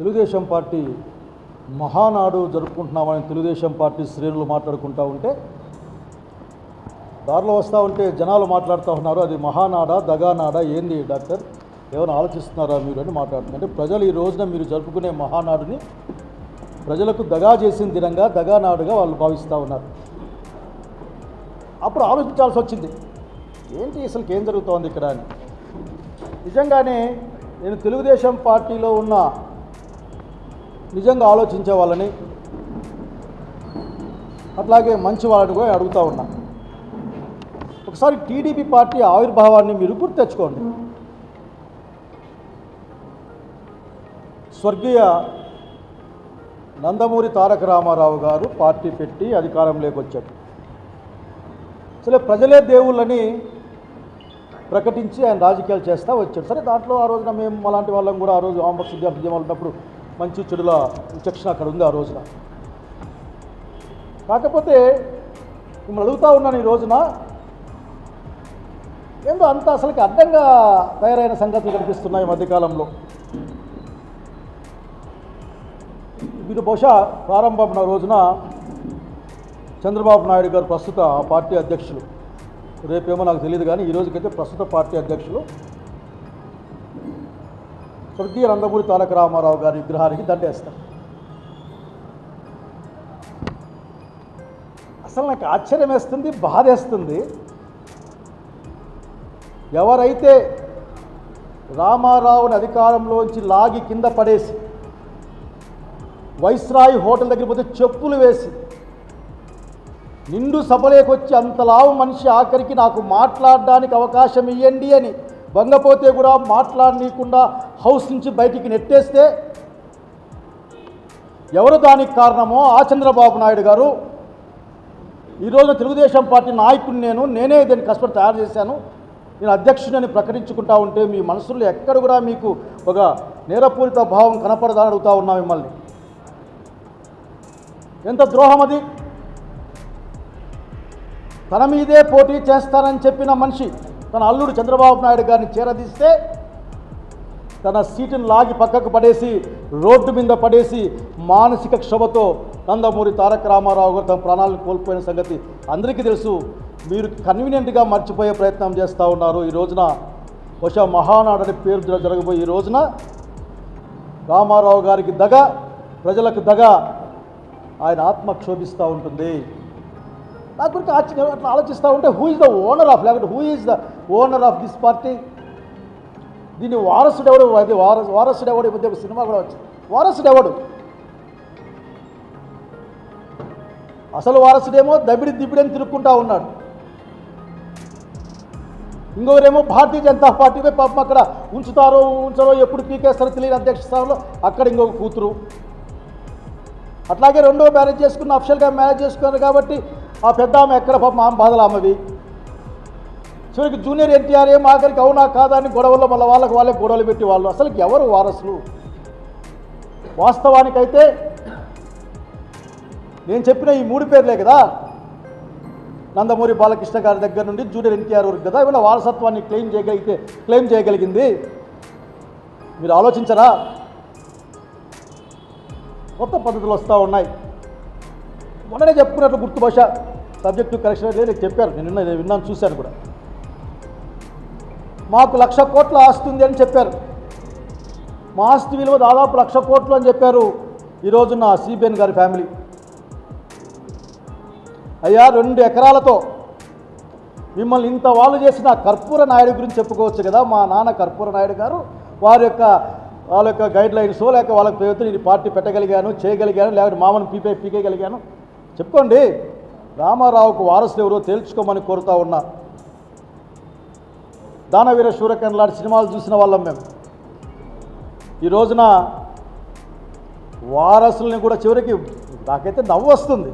Telugu Desam party Mahanadu జరుపుకుంటున్నామని Telugu Desam party శ్రేణులు మాట్లాడుకుంటూ ఉంటే దారిలో వస్తూ ఉంటే జనాలు మాట్లాడుతూ ఉన్నారు. అది మహానాడా దగానాడా ఏంది డాక్టర్? ఏమైనా ఆలోచిస్తున్నారా మీరు అని మాట్లాడుతున్నారు. అంటే ప్రజలు ఈ రోజున మీరు జరుపుకునే మహానాడుని ప్రజలకు దగా చేసిన దినంగా దగానాడుగా వాళ్ళు భావిస్తూ ఉన్నారు. అప్పుడు ఆలోచించాల్సి వచ్చింది. ఏంటి అసలు ఏం జరుగుతోంది ఇక్కడ అని. నిజంగానే నేను తెలుగుదేశం పార్టీలో ఉన్న నిజంగా ఆలోచించే వాళ్ళని అట్లాగే మంచి వాళ్ళని కూడా అడుగుతూ ఉన్నా. ఒకసారి టీడీపీ పార్టీ ఆవిర్భావాన్ని మీరు గుర్తు తెచ్చుకోండి. స్వర్గీయ నందమూరి తారక రామారావు గారు పార్టీ పెట్టి అధికారంలోకి వచ్చాడు సరే ప్రజలే దేవుళ్ళని ప్రకటించి ఆయన రాజకీయాలు చేస్తూ వచ్చాడు సరే దాంట్లో ఆ రోజున మేము అలాంటి వాళ్ళం కూడా ఆ రోజు ఆంబర్ విద్యార్థి ఉద్యమాలు ఉన్నప్పుడు మంచి చెడుల విచక్షణ అక్కడ ఉంది ఆ రోజున. కాకపోతే మిమ్మల్ని అడుగుతా ఉన్నాను ఈ రోజున ఏందో అంత అసలుకి అడ్డంగా తయారైన సంగతులు కనిపిస్తున్నాయి ఈ మధ్యకాలంలో. మీరు బహుశా ప్రారంభమైన రోజున చంద్రబాబు నాయుడు గారు ప్రస్తుత పార్టీ అధ్యక్షులు. రేపేమో నాకు తెలియదు కానీ ఈ రోజుకైతే ప్రస్తుత పార్టీ అధ్యక్షులు స్వర్గీయ నందమూరి తారక రామారావు గారి విగ్రహానికి దండేస్తారు. అసలు నాకు ఆశ్చర్యం వేస్తుంది బాధేస్తుంది ఎవరైతే రామారావుని అధికారంలోంచి లాగి కింద పడేసి వైస్రాయి హోటల్ దగ్గర పోతే చెప్పులు వేసి నిండు సభలోకి అంత లావు మనిషి ఆఖరికి నాకు మాట్లాడడానికి అవకాశం ఇవ్వండి అని వంగపోతే కూడా మాట్లాడనీయకుండా హౌస్ నుంచి బయటికి నెట్టేస్తే ఎవరు దానికి కారణమో ఆ చంద్రబాబు నాయుడు గారు. ఈరోజు తెలుగుదేశం పార్టీ నాయకుడిని నేను నేనే దీన్ని కష్టపడి తయారు చేశాను. నేను అధ్యక్షుడిని ప్రకటించుకుంటా ఉంటే మీ మనసులో ఎక్కడ కూడా మీకు ఒక నేరపూరిత భావం కనపడదని అడుగుతా ఉన్నా మిమ్మల్ని. ఎంత ద్రోహం అది? తన మీదే పోటీ చేస్తానని చెప్పిన మనిషి తన అల్లుడు చంద్రబాబు నాయుడు గారిని చేరదీస్తే తన సీటును లాగి పక్కకు పడేసి రోడ్డు మీద పడేసి మానసిక క్షోభతో నందమూరి తారక రామారావు గారు తమ ప్రాణాలను కోల్పోయిన సంగతి అందరికీ తెలుసు. మీరు కన్వీనియంట్గా మర్చిపోయే ప్రయత్నం చేస్తూ ఉన్నారు. ఈ రోజున బహుశా మహానాడు అనే పేరు జరగబోయే ఈ రోజున రామారావు గారికి దగ ప్రజలకు దగ ఆయన ఆత్మ క్షోభిస్తూ ఉంటుంది. నా గురించి అట్లా ఆలోచిస్తూ ఉంటే who is the owner of లేకపోతే who is the owner of this party. దీన్ని వారసుడు ఎవడు అది వారసు వారసుడు ఎవడు ఈ మధ్య ఒక సినిమా కూడా వచ్చింది. వారసుడు ఎవడు అసలు వారసుడేమో దబిడి దిబిడని తిరుక్కుంటా ఉన్నాడు. ఇంకొకరేమో భారతీయ జనతా పార్టీపై పాపం అక్కడ ఉంచుతారో ఉంచరో ఎప్పుడు పీకేస్తారో తెలియని అధ్యక్ష స్థానంలో అక్కడ ఇంకొక కూతురు. అట్లాగే రెండో మ్యారేజ్ చేసుకున్న అఫిషియల్గా మ్యారేజ్ చేసుకున్నారు కాబట్టి ఆ పెద్ద ఆమె ఎక్కడ పాపం ఆమె బాధలు ఆమెవి. చివరికి జూనియర్ ఎన్టీఆర్ ఏం ఆఖరికి అవునా కాదా అని గొడవల్లో మళ్ళీ వాళ్ళకి వాళ్ళే గొడవలు పెట్టి వాళ్ళు అసలు ఎవరు వారసులు? వాస్తవానికైతే నేను చెప్పిన ఈ మూడు పేర్లే కదా? నందమూరి బాలకృష్ణ గారి దగ్గర నుండి జూనియర్ ఎన్టీఆర్ వరకు కదా వీళ్ళ వారసత్వాన్ని క్లెయిమ్ చేయగలిగితే క్లెయిమ్ చేయగలిగింది? మీరు ఆలోచించరా? కొత్త పద్ధతులు వస్తూ ఉన్నాయి. మొన్ననే చెప్పుకున్నట్లు గుర్తు భాష. సబ్జెక్టు కరెక్షన్ లేదు చెప్పారు. నేను నేను విన్నాను చూశాను కూడా. మాకు లక్ష కోట్ల ఆస్తి అని చెప్పారు. మా ఆస్తి విలువ దాదాపు లక్ష కోట్లు అని చెప్పారు ఈరోజు నా సిబిఎన్ గారి ఫ్యామిలీ. అయ్యా రెండు ఎకరాలతో మిమ్మల్ని ఇంత వాళ్ళు చేసిన కర్పూర నాయుడు గురించి చెప్పుకోవచ్చు కదా మా నాన్న కర్పూర నాయుడు గారు. వారి యొక్క వాళ్ళ యొక్క గైడ్ లైన్స్ లేక వాళ్ళకి పేరుతో నేను పార్టీ పెట్టగలిగాను చేయగలిగాను లేకపోతే మామని పీపే పీకేయగలిగాను. చెప్పుకోండి రామారావుకు వారసులు ఎవరో తేల్చుకోమని కోరుతా ఉన్నా. దానవీర శూరకన్ లాంటి సినిమాలు చూసిన వాళ్ళం మేము. ఈ రోజున వారసుల్ని కూడా చివరికి నాకైతే నవ్వు వస్తుంది.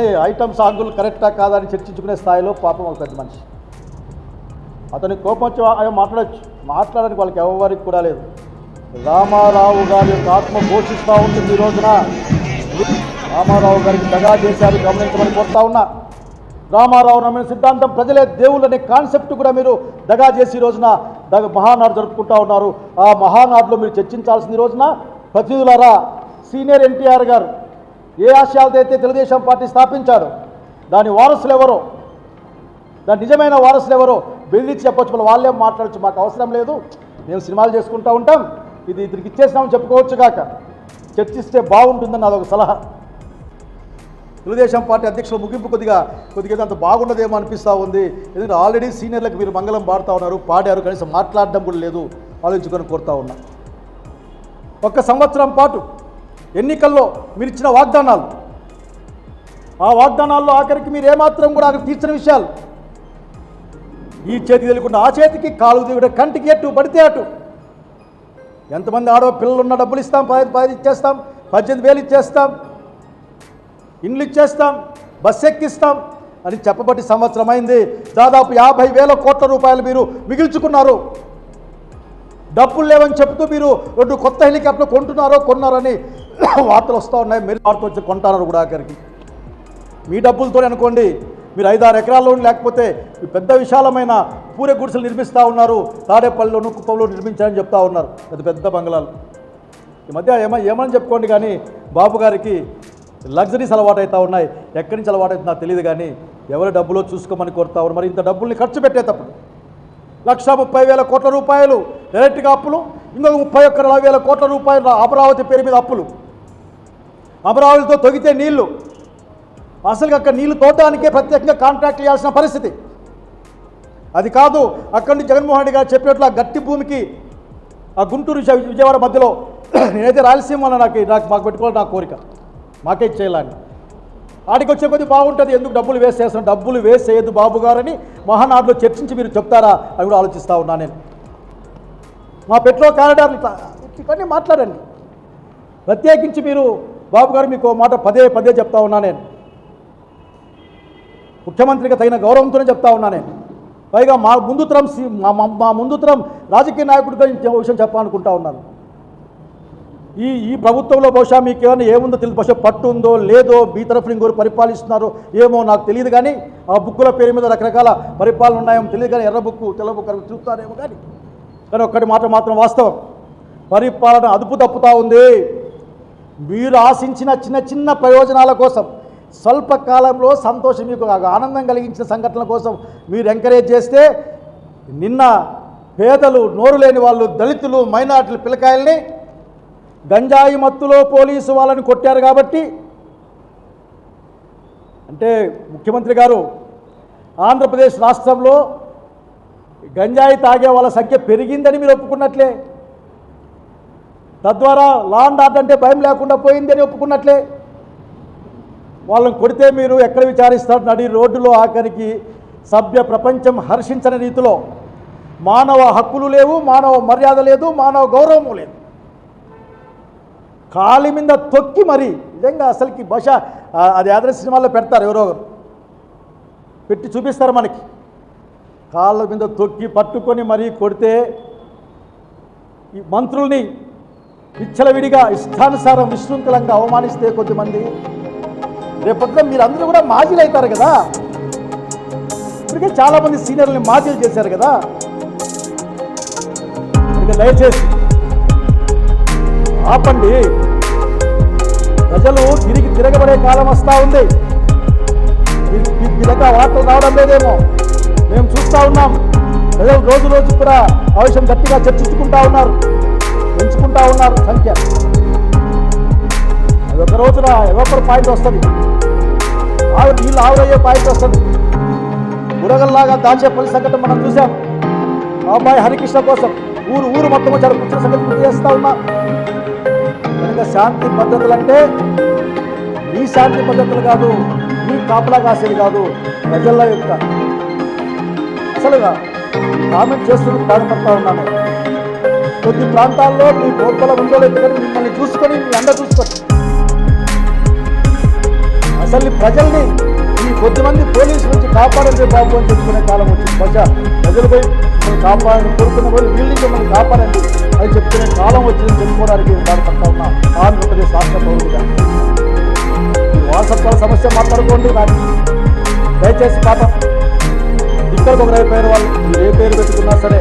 ఏ ఐటమ్ సాంగులు కరెక్టా కాదని చర్చించుకునే స్థాయిలో పాపం ఒక పెద్ద మనిషి. అతనికి కోపం వచ్చి ఆయన మాట్లాడచ్చు. మాట్లాడడానికి వాళ్ళకి ఎవరికి కూడా లేదు. రామారావు గారి యొక్క ఆత్మ ఘోషిస్తూ ఉంటుంది ఈ రోజున. రామారావు గారికి దగా చేశారు గమనించమని కోరుతా ఉన్నా. రామారావు నమ్మిన సిద్ధాంతం ప్రజలే దేవుళ్ళనే కాన్సెప్ట్ కూడా మీరు దగా చేసి ఈ రోజున దగ మహానాడు జరుపుకుంటా ఉన్నారు. ఆ మహానాడులో మీరు చర్చించాల్సింది రోజున ప్రతినిధులారా సీనియర్ ఎన్టీఆర్ గారు ఏ ఆశయాలతో అయితే తెలుగుదేశం పార్టీ స్థాపించారు దాని వారసులు ఎవరో దాని నిజమైన వారసులు ఎవరో బెదిరించి చెప్పొచ్చు మళ్ళీ వాళ్ళేం మాట్లాడచ్చు మాకు అవసరం లేదు. మేము సినిమాలు చేసుకుంటూ ఉంటాం ఇది ఇద్దరికి ఇచ్చేసినామని చెప్పుకోవచ్చు కాక. చర్చిస్తే బాగుంటుందని అదొక సలహా. తెలుగుదేశం పార్టీ అధ్యక్షుల ముగింపు కొద్దిగా కొద్దిగా అంత బాగున్నదేమో అనిపిస్తూ ఉంది. ఎందుకంటే ఆల్రెడీ సీనియర్లకు మీరు మంగళం పాడుతూ ఉన్నారు పాడారు కనీసం మాట్లాడడం కూడా లేదు ఆలోచించుకొని కోరుతా ఉన్నా. ఒక్క సంవత్సరం పాటు ఎన్నికల్లో మీరు ఇచ్చిన వాగ్దానాలు ఆ వాగ్దానాల్లో ఆఖరికి మీరు ఏమాత్రం కూడా ఆఖరికి తీర్చిన విషయాలు. ఈ చేతికి తెలియకుండా ఆ చేతికి కాలు దిగుడు కంటికి ఎట్టు పడితే అటు. ఎంతమంది ఆడో పిల్లలు ఉన్న డబ్బులు ఇస్తాం పది పది ఇచ్చేస్తాం పద్దెనిమిది వేలు ఇచ్చేస్తాం. ఇండ్లు ఇచ్చేస్తాం బస్ ఎక్కిస్తాం అని చెప్పబట్టి సంవత్సరం అయింది దాదాపు యాభై వేల కోట్ల రూపాయలు మీరు మిగిల్చుకున్నారు. డబ్బులు లేవని చెప్తూ మీరు రెండు కొత్త హెలికాప్టర్ కొంటున్నారో కొన్నారని వార్తలు వస్తూ ఉన్నాయి. మీరు వార్త వచ్చి కొంటారు కూడా ఆఖరికి. మీ డబ్బులతో అనుకోండి. మీరు ఐదారు ఎకరాల్లో లేకపోతే పెద్ద విశాలమైన పూరె గుడిసెలు నిర్మిస్తూ ఉన్నారు. తాడేపల్లిలోను కుప్పంలో నిర్మించారని చెప్తా ఉన్నారు. పెద్ద పెద్ద బంగ్లాలు. ఈ మధ్య ఏమ ఏమని చెప్పుకోండి కానీ బాబు గారికి లగ్జరీస్ అలవాటు అవుతూ ఉన్నాయి. ఎక్కడి నుంచి అలవాటు అవుతుందో తెలియదు కానీ ఎవరి డబ్బులో చూసుకోమని కోరుతా ఉన్నారు. మరి ఇంత డబ్బుల్ని ఖర్చు పెట్టేటప్పుడు లక్ష ముప్పై వేల కోట్ల రూపాయలు డైరెక్ట్గా అప్పులు ఇంకొక ముప్పై ఒక్క నలభై వేల కోట్ల రూపాయలు అమరావతి పేరు మీద అప్పులు. అమరావతితో తొగితే నీళ్ళు. అసలు అక్కడ నీళ్ళు తోటానికే ప్రత్యేకంగా కాంట్రాక్ట్ ఇవ్వాల్సిన పరిస్థితి. అది కాదు అక్కడి నుంచి జగన్మోహన్ రెడ్డి గారు చెప్పినట్లు ఆ గట్టి భూమికి ఆ గుంటూరు విజయవాడ మధ్యలో నేనైతే రాయలసీమలో నాకు నాకు మాకు పెట్టుకోవాలి నా కోరిక. మాకే చేయాలని ఆడికి వచ్చే కొద్ది బాగుంటుంది. ఎందుకు డబ్బులు వేస్ట్ చేస్తాం డబ్బులు వేస్ట్ చేయదు బాబు గారని మహానాడులో చర్చించి మీరు చెప్తారా? అని కూడా ఆలోచిస్తూ ఉన్నా నేను. మా పెట్రో కారిడార్ ఇట్లా ఇవన్నీ మాట్లాడండి. ప్రత్యేకించి మీరు బాబు గారు మీకు ఓ మాట పదే పదే చెప్తా ఉన్నా నేను. ముఖ్యమంత్రిగా తగిన గౌరవంతోనే చెప్తా ఉన్నా నేను. పైగా మా ముందు తరం సి- మా మా- ముందు తరం రాజకీయ నాయకుడిగా విషయం చెప్పాలనుకుంటా ఉన్నాను. ఈ ఈ ప్రభుత్వంలో బహుశా మీకు ఏమైనా ఏముందో తెలియదు. బహుశా పట్టు ఉందో లేదో మీ తరఫున ఇంకోరు పరిపాలిస్తున్నారో ఏమో నాకు తెలియదు కానీ ఆ బుక్కుల పేరు మీద రకరకాల పరిపాలన ఉన్నాయేమో తెలియదు కానీ ఎర్ర బుక్కు తెల్ల బుక్కు చూస్తారేమో కానీ. కానీ ఒక్కటి మాట మాత్రం వాస్తవం. పరిపాలన అదుపు తప్పుతా ఉంది. మీరు ఆశించిన చిన్న చిన్న ప్రయోజనాల కోసం స్వల్పకాలంలో సంతోషం మీకు ఆనందం కలిగించిన సంఘటనల కోసం మీరు ఎంకరేజ్ చేస్తే నిన్న పేదలు నోరు లేని వాళ్ళు దళితులు మైనార్టీలు పిల్లకాయల్ని గంజాయి మత్తులో పోలీసు వాళ్ళని కొట్టారు కాబట్టి అంటే ముఖ్యమంత్రి గారు ఆంధ్రప్రదేశ్ రాష్ట్రంలో గంజాయి తాగే వాళ్ళ సంఖ్య పెరిగిందని మీరు ఒప్పుకున్నట్లే. తద్వారా లా అండ్ ఆర్డర్ అంటే భయం లేకుండా పోయిందని ఒప్పుకున్నట్లే. వాళ్ళని కొడితే మీరు ఎక్కడ విచారిస్తారు నడి రోడ్డులో ఆఖరికి సభ్య ప్రపంచం హర్షించని రీతిలో మానవ హక్కులు లేవు మానవ మర్యాద లేదు మానవ గౌరవము లేదు. కాలి మీద తొక్కి మరి నిజంగా అసలుకి బహుశా అది ఆదర్శ సినిమాల్లో పెడతారు ఎవరో పెట్టి చూపిస్తారు మనకి. కాళ్ళ మీద తొక్కి పట్టుకొని మరీ కొడితే ఈ మంత్రుల్ని విచ్చలవిడిగా ఇష్టానుసారం విశృంఖలంగా అవమానిస్తే కొద్దిమంది. రేపట్లో మీరందరూ కూడా మాజీలు అవుతారు కదా. ఇప్పటికే చాలామంది సీనియర్లని మాజీలు చేశారు కదా. ఇక దయచేసి ఆపండి. ప్రజలు తిరిగి తిరగబడే కాలం వస్తూ ఉంది. మీ- మీ వార్తలు రావడం లేదేమో. మేము చూస్తూ ఉన్నాం. ప్రజలు రోజు రోజు కూడా ఆ గట్టిగా చర్చించుకుంటా ఉన్నారు. పెంచుకుంటా ఉన్నారు సంఖ్య. అది ఒక రోజున ఎవరి పాయింట్ వస్తుంది. ఆవిడ నీళ్ళు ఆవిడయ్యే పాయింట్ వస్తుంది. బురగల్లాగా దాచే పని సంఘటన మనం చూసాం అబ్బాయి హరికృష్ణ కోసం ఊరు ఊరు మొత్తం జరుపుకున్న సంగతి గుర్తు చేస్తా ఉన్నా. కనుక శాంతి పద్ధతులు అంటే మీ శాంతి పద్ధతులు కాదు మీ కాపలా కాసేది కాదు ప్రజల యొక్క అసలుగా కామెంట్ చేస్తున్న బాధపడతా ఉన్నాను. కొద్ది ప్రాంతాల్లో మీ ప్రోత్బలం ఉందో లేదు మిమ్మల్ని చూసుకొని మీ అండ చూసుకొని. అసలు ప్రజల్ని ఈ కొద్దిమంది పోలీసుల నుంచి కాపాడండి బాబు అని చెప్పుకునే కాలం వచ్చింది. ప్రజ ప్రజలు పోయి మిమ్మల్ని కాపాడని కోరుకున్న వారు వీళ్ళు మిమ్మల్ని కాపాడండి అని చెప్పుకునే కాలం వచ్చింది తెలుసుకోవడానికి బాధపడతా ఉన్నా. ఆంధ్రప్రదేశ్ రాష్ట్ర పౌరుడిగా వారసత్వాల సమస్య మాట్లాడుకోండి నాకు. దయచేసి పాపం ఇక్కడికి ఒకరు పేరు వాళ్ళు మీరు ఏ పేరు పెట్టుకున్నా సరే.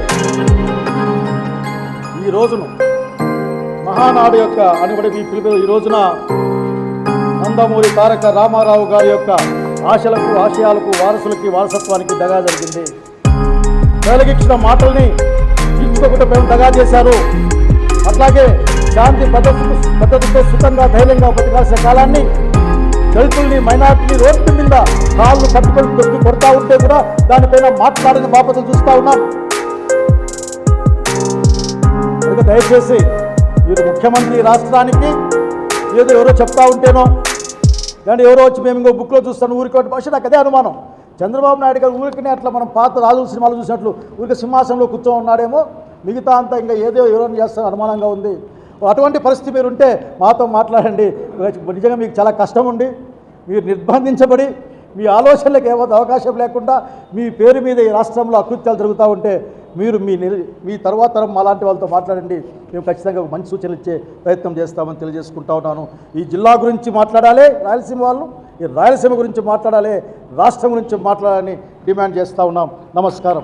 ఈ రోజును మహానాడు యొక్క అనుబడి ఈ పిలుపు ఈ రోజున నందమూరి తారక రామారావు గారి యొక్క ఆశలకు ఆశయాలకు వారసులకి వారసత్వానికి దగా జరిగింది. వెలగించిన మాటల్ని తీర్చుకోకుండా మేము దగా చేశారు. అట్లాగే శాంతి భద్రత భద్రతతో సుఖంగా ధైర్యంగా బతకాల్సిన కాలాన్ని దళితుల్ని మైనార్టీని రోడ్డు మీద కాళ్ళు కట్టుకొని దొరికి కొడతా ఉంటే కూడా దానిపైన మాట్లాడిన బాపతులు చూస్తూ ఉన్నాం కనుక దయచేసి మీరు ముఖ్యమంత్రి రాష్ట్రానికి ఏదో ఎవరో చెప్తా ఉంటేనో కానీ ఎవరో వచ్చి మేము ఇంకో బుక్లో చూస్తాను ఊరికి భాష నాకు అదే అనుమానం. చంద్రబాబు నాయుడు గారు ఊరికనే అట్లా మనం పాత రాజుల సినిమాలు చూసినట్లు ఊరికి సింహాసనంలో కూర్చో ఉన్నాడేమో మిగతా అంతా ఇంకా ఏదో ఎవరో చేస్తారో అనుమానంగా ఉంది. అటువంటి పరిస్థితి మీరు ఉంటే మాతో మాట్లాడండి. నిజంగా మీకు చాలా కష్టం ఉండి మీరు నిర్బంధించబడి మీ ఆలోచనలకు ఏమో అవకాశం లేకుండా మీ పేరు మీద ఈ రాష్ట్రంలో అకృత్యాలు జరుగుతూ ఉంటే మీరు మీ మీ తర్వాత తరం అలాంటి వాళ్ళతో మాట్లాడండి. మేము ఖచ్చితంగా మంచి సూచనలు ఇచ్చే ప్రయత్నం చేస్తామని తెలియజేసుకుంటా ఉన్నాను. ఈ జిల్లా గురించి మాట్లాడాలి రాయలసీమ వాళ్ళు. ఈ రాయలసీమ గురించి మాట్లాడాలి రాష్ట్రం గురించి మాట్లాడాలని డిమాండ్ చేస్తూ ఉన్నాం. నమస్కారం.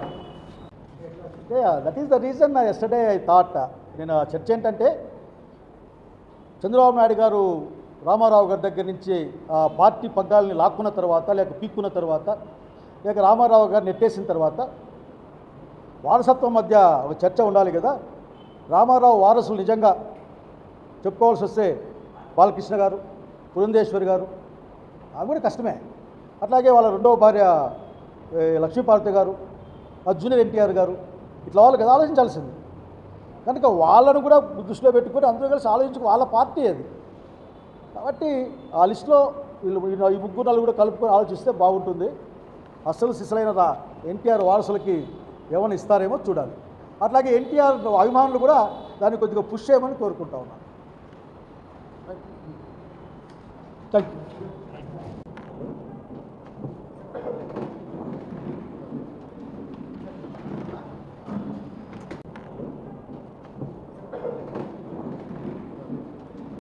That is the reason yesterday I thought నేను చర్చ ఏంటంటే చంద్రబాబు నాయుడు గారు రామారావు గారి దగ్గర నుంచి ఆ పార్టీ పగ్గాలని లాక్కున్న తర్వాత లేక పీక్కున్న తర్వాత లేక రామారావు గారు నెట్టేసిన తర్వాత వారసత్వం మధ్య ఒక చర్చ ఉండాలి కదా. రామారావు వారసులు నిజంగా చెప్పుకోవాల్సి వస్తే బాలకృష్ణ గారు పురంధేశ్వరి గారు అది కూడా కష్టమే. అట్లాగే వాళ్ళ రెండవ భార్య లక్ష్మీపార్వతి గారు జూనియర్ ఎన్టీఆర్ గారు ఇట్లా వాళ్ళు కదా ఆలోచించాల్సింది. కనుక వాళ్ళను కూడా దృష్టిలో పెట్టుకొని అందరూ కలిసి ఆలోచించుకు వాళ్ళ పార్టీ అది. కాబట్టి ఆ లిస్టులో వీళ్ళు ఈ- ముగ్గురు నాలుగు కూడా కలుపుకొని ఆలోచిస్తే బాగుంటుంది. అసలు సిసలైన ఎన్టీఆర్ వారసులకి ఏమైనా ఇస్తారేమో చూడాలి. అట్లాగే ఎన్టీఆర్ అభిమానులు కూడా దాన్ని కొద్దిగా పుష్ చేయమని కోరుకుంటా ఉన్నాను. Thank you